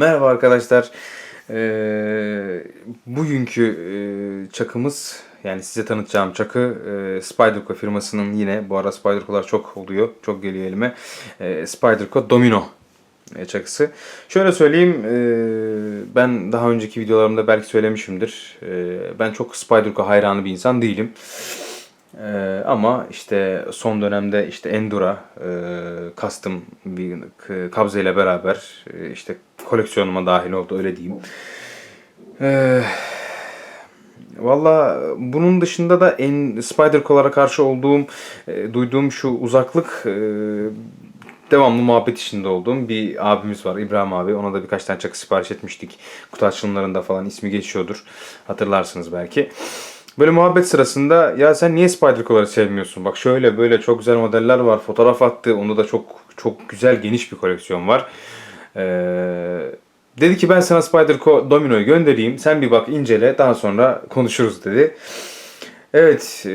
Merhaba arkadaşlar. Ee, bugünkü e, çakımız yani size tanıtacağım çakı e, Spyderco firmasının yine bu ara Spyderco'lar çok oluyor. Çok geliyor elime. E, Spyderco Domino e, çakısı. Şöyle söyleyeyim e, ben daha önceki videolarımda belki söylemişimdir. E, ben çok Spyderco hayranı bir insan değilim. Ama işte son dönemde işte Endura custom bir k- kabze ile beraber işte koleksiyonuma dahil oldu öyle diyeyim. Ee, Valla bunun dışında da en Spider-Co'lara karşı olduğum, e, duyduğum şu uzaklık e, devamlı muhabbet içinde olduğum bir abimiz var İbrahim abi. Ona da birkaç tane çakı sipariş etmiştik. Kutu açılımlarında falan ismi geçiyordur. Hatırlarsınız belki. Böyle muhabbet sırasında ya sen niye Spider-Co'ları sevmiyorsun? Bak şöyle böyle çok güzel modeller var. Fotoğraf attı. Onda da çok çok güzel geniş bir koleksiyon var. Ee, dedi ki ben sana Spider-Co Domino'yu göndereyim. Sen bir bak incele daha sonra konuşuruz dedi. Evet e,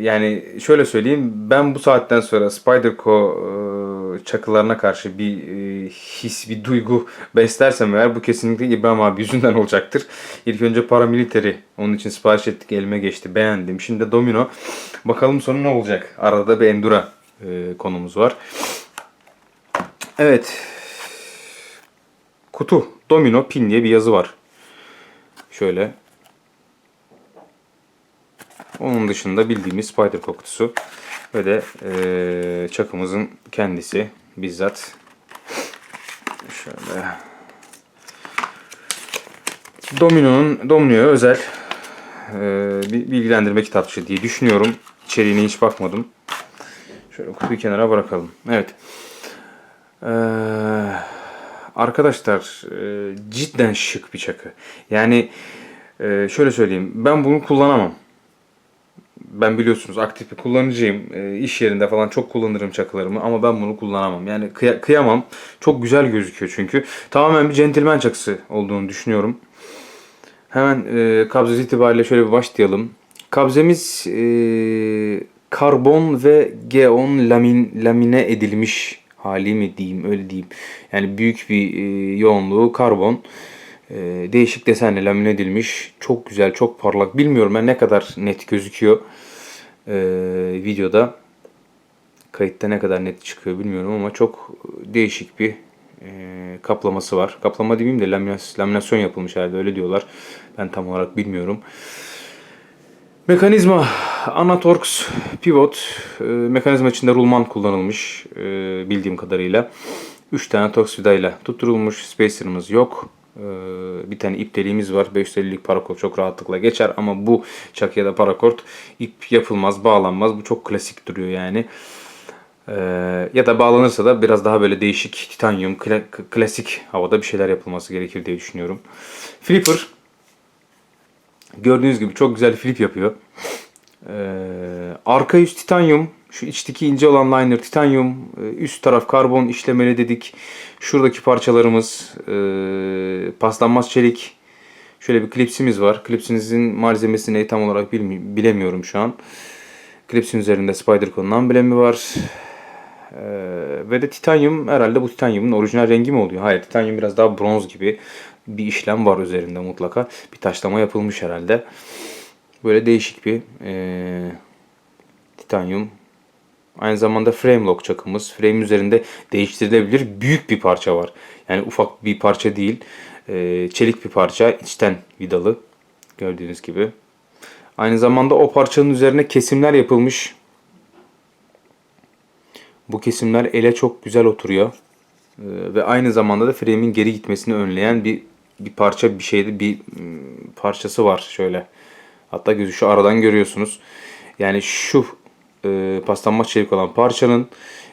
yani şöyle söyleyeyim ben bu saatten sonra Spider-Co e, çakılarına karşı bir e, his, bir duygu beslersem eğer bu kesinlikle İbrahim abi yüzünden olacaktır. İlk önce paramiliteri onun için sipariş ettik elime geçti beğendim. Şimdi de Domino bakalım sonu ne olacak. Arada bir Endura e, konumuz var. Evet kutu Domino pin diye bir yazı var. Şöyle onun dışında bildiğimiz Spider kutusu ve de eee, çakımızın kendisi bizzat şöyle Domino'nun Domino'ya özel eee, bir bilgilendirme kitapçığı diye düşünüyorum. İçeriğine hiç bakmadım. Şöyle kutuyu kenara bırakalım. Evet. Eee, arkadaşlar eee, cidden şık bir çakı. Yani eee, şöyle söyleyeyim. Ben bunu kullanamam ben biliyorsunuz aktif bir kullanıcıyım. E, iş yerinde falan çok kullanırım çakılarımı ama ben bunu kullanamam. Yani kıya- kıyamam. Çok güzel gözüküyor çünkü. Tamamen bir centilmen çakısı olduğunu düşünüyorum. Hemen e, kabzesi itibariyle şöyle bir başlayalım. Kabzemiz e, karbon ve geon lamin, lamine edilmiş hali mi diyeyim öyle diyeyim. Yani büyük bir e, yoğunluğu karbon. E, değişik desenle lamine edilmiş. Çok güzel, çok parlak. Bilmiyorum ben ne kadar net gözüküyor e, videoda. Kayıtta ne kadar net çıkıyor bilmiyorum ama çok değişik bir e, kaplaması var. Kaplama demeyeyim de laminas- laminasyon yapılmış herhalde öyle diyorlar. Ben tam olarak bilmiyorum. Mekanizma Anatorx Pivot e, mekanizma içinde rulman kullanılmış e, bildiğim kadarıyla. 3 tane Torx vidayla tutturulmuş. Spacer'ımız yok. E, bir tane ip deliğimiz var. 550'lik parakort çok rahatlıkla geçer ama bu çakıya da parakort ip yapılmaz, bağlanmaz. Bu çok klasik duruyor yani. E, ya da bağlanırsa da biraz daha böyle değişik titanyum, kla- klasik havada bir şeyler yapılması gerekir diye düşünüyorum. Flipper Gördüğünüz gibi çok güzel flip yapıyor. Ee, arka yüz titanyum. Şu içteki ince olan liner titanyum. Ee, Üst taraf karbon işlemeli dedik. Şuradaki parçalarımız e, paslanmaz çelik. Şöyle bir klipsimiz var. Klipsinizin malzemesini tam olarak bilemiyorum şu an. Klipsin üzerinde Spyderco'nun amblemi var. Ee, ve de titanyum herhalde bu titanyumun orijinal rengi mi oluyor? Hayır titanyum biraz daha bronz gibi bir işlem var üzerinde mutlaka. Bir taşlama yapılmış herhalde. Böyle değişik bir ee, titanyum. Aynı zamanda frame lock çakımız. Frame üzerinde değiştirilebilir büyük bir parça var. Yani ufak bir parça değil. Ee, çelik bir parça. içten vidalı. Gördüğünüz gibi. Aynı zamanda o parçanın üzerine kesimler yapılmış. Bu kesimler ele çok güzel oturuyor. Ee, ve aynı zamanda da frame'in geri gitmesini önleyen bir bir parça bir şeyde bir mm, parçası var şöyle. Hatta gözü şu aradan görüyorsunuz. Yani şu e, paslanmaz çelik olan parçanın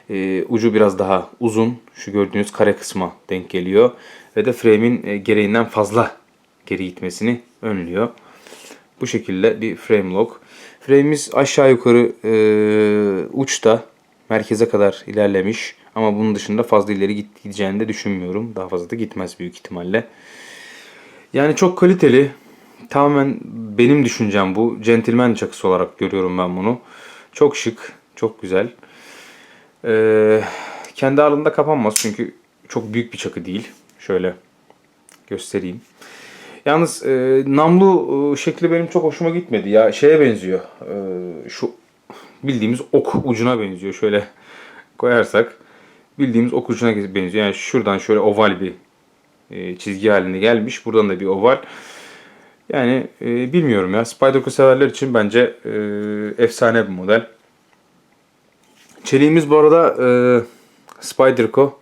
e, ucu biraz daha uzun. Şu gördüğünüz kare kısma denk geliyor. Ve de frame'in e, gereğinden fazla geri gitmesini önlüyor. Bu şekilde bir frame lock. Frame'imiz aşağı yukarı e, uçta merkeze kadar ilerlemiş. Ama bunun dışında fazla ileri gideceğini de düşünmüyorum. Daha fazla da gitmez büyük ihtimalle. Yani çok kaliteli. Tamamen benim düşüncem bu. Centilmen çakısı olarak görüyorum ben bunu. Çok şık, çok güzel. Ee, kendi ağırlığında kapanmaz çünkü çok büyük bir çakı değil. Şöyle göstereyim. Yalnız e, namlu e, şekli benim çok hoşuma gitmedi ya. Şeye benziyor. E, şu bildiğimiz ok ucuna benziyor. Şöyle koyarsak bildiğimiz ok ucuna benziyor. Yani şuradan şöyle oval bir e, çizgi haline gelmiş. Buradan da bir oval. Yani e, bilmiyorum ya. Spyderco severler için bence e, efsane bir model. Çeliğimiz bu arada e, Spyderco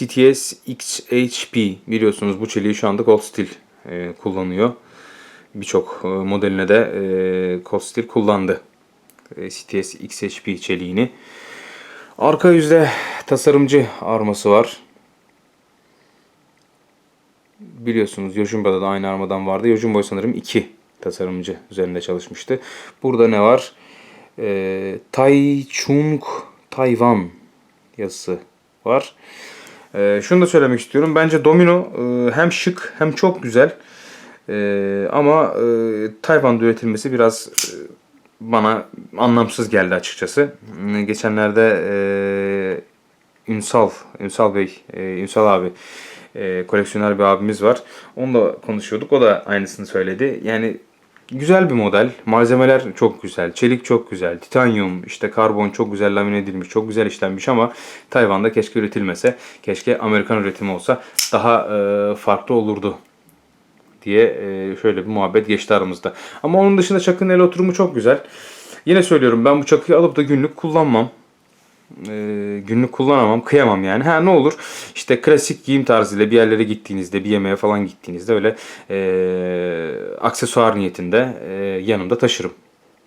CTS XHP biliyorsunuz bu çeliği şu anda Cold Steel e, kullanıyor. Birçok e, modeline de e, Cold Steel kullandı. E, CTS XHP çeliğini. Arka yüzde tasarımcı arması var. Biliyorsunuz Yojimba'da da aynı armadan vardı. Yojimbo sanırım 2 tasarımcı üzerinde çalışmıştı. Burada ne var? E, Taichung Tayvan yazısı var. E, şunu da söylemek istiyorum. Bence Domino e, hem şık hem çok güzel. E, ama e, Tayvan'da üretilmesi biraz e, bana anlamsız geldi açıkçası. E, Geçenlerde e, Ünsal, Ünsal Bey, e, Ünsal abi e, koleksiyoner bir abimiz var. Onunla konuşuyorduk. O da aynısını söyledi. Yani güzel bir model. Malzemeler çok güzel. Çelik çok güzel. Titanyum, işte karbon çok güzel lamine edilmiş. Çok güzel işlenmiş ama Tayvan'da keşke üretilmese. Keşke Amerikan üretimi olsa daha e, farklı olurdu diye e, şöyle bir muhabbet geçti aramızda. Ama onun dışında çakının el oturumu çok güzel. Yine söylüyorum ben bu çakıyı alıp da günlük kullanmam. E, günlük kullanamam, kıyamam yani. Ha ne olur işte klasik giyim tarzıyla bir yerlere gittiğinizde, bir yemeğe falan gittiğinizde öyle e, aksesuar niyetinde e, yanımda taşırım.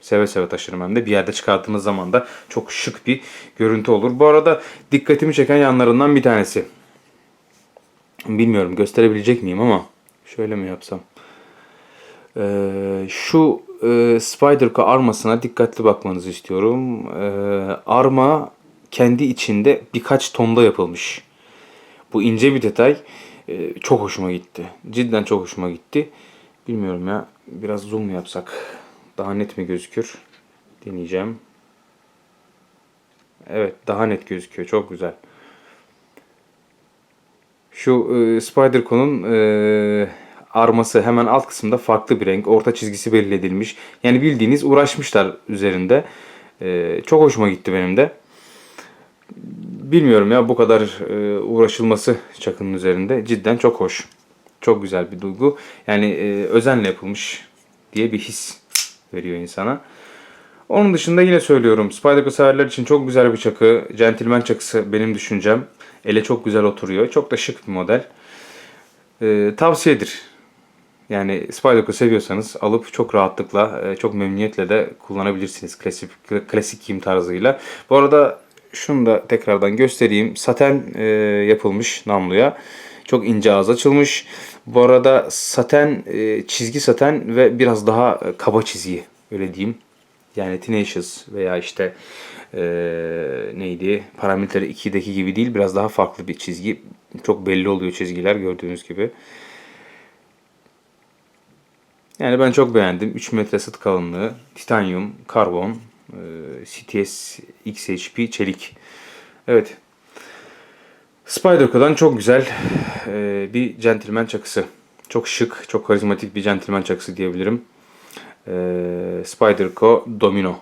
Seve seve taşırım hem de bir yerde çıkarttığınız zaman da çok şık bir görüntü olur. Bu arada dikkatimi çeken yanlarından bir tanesi. Bilmiyorum gösterebilecek miyim ama şöyle mi yapsam? Ee, şu e, Spyderco armasına dikkatli bakmanızı istiyorum. Ee, arma kendi içinde birkaç tonda yapılmış. Bu ince bir detay e, çok hoşuma gitti. Cidden çok hoşuma gitti. Bilmiyorum ya biraz zoom yapsak? Daha net mi gözükür? Deneyeceğim. Evet daha net gözüküyor. Çok güzel. Şu e, Spyderco'nun e, arması hemen alt kısımda farklı bir renk. Orta çizgisi belli edilmiş. Yani bildiğiniz uğraşmışlar üzerinde. E, çok hoşuma gitti benim de. Bilmiyorum ya bu kadar e, uğraşılması çakının üzerinde cidden çok hoş. Çok güzel bir duygu. Yani e, özenle yapılmış diye bir his veriyor insana. Onun dışında yine söylüyorum. Spyderco severler için çok güzel bir çakı. Gentleman çakısı benim düşüncem. Ele çok güzel oturuyor. Çok da şık bir model. Ee, tavsiyedir. Yani Spyderco seviyorsanız alıp çok rahatlıkla, e, çok memnuniyetle de kullanabilirsiniz klasik klasik giyim tarzıyla. Bu arada şunu da tekrardan göstereyim. Saten e, yapılmış namluya. Çok ince ağız açılmış. Bu arada saten, e, çizgi saten ve biraz daha e, kaba çizgi öyle diyeyim. Yani Tenacious veya işte e, neydi Paramilitary 2'deki gibi değil biraz daha farklı bir çizgi. Çok belli oluyor çizgiler gördüğünüz gibi. Yani ben çok beğendim. 3 metre sıt kalınlığı, titanyum, karbon, e, CTS XHP çelik. Evet. Spyderco'dan çok güzel e, bir gentleman çakısı. Çok şık, çok karizmatik bir gentleman çakısı diyebilirim. E, Spyderco Domino.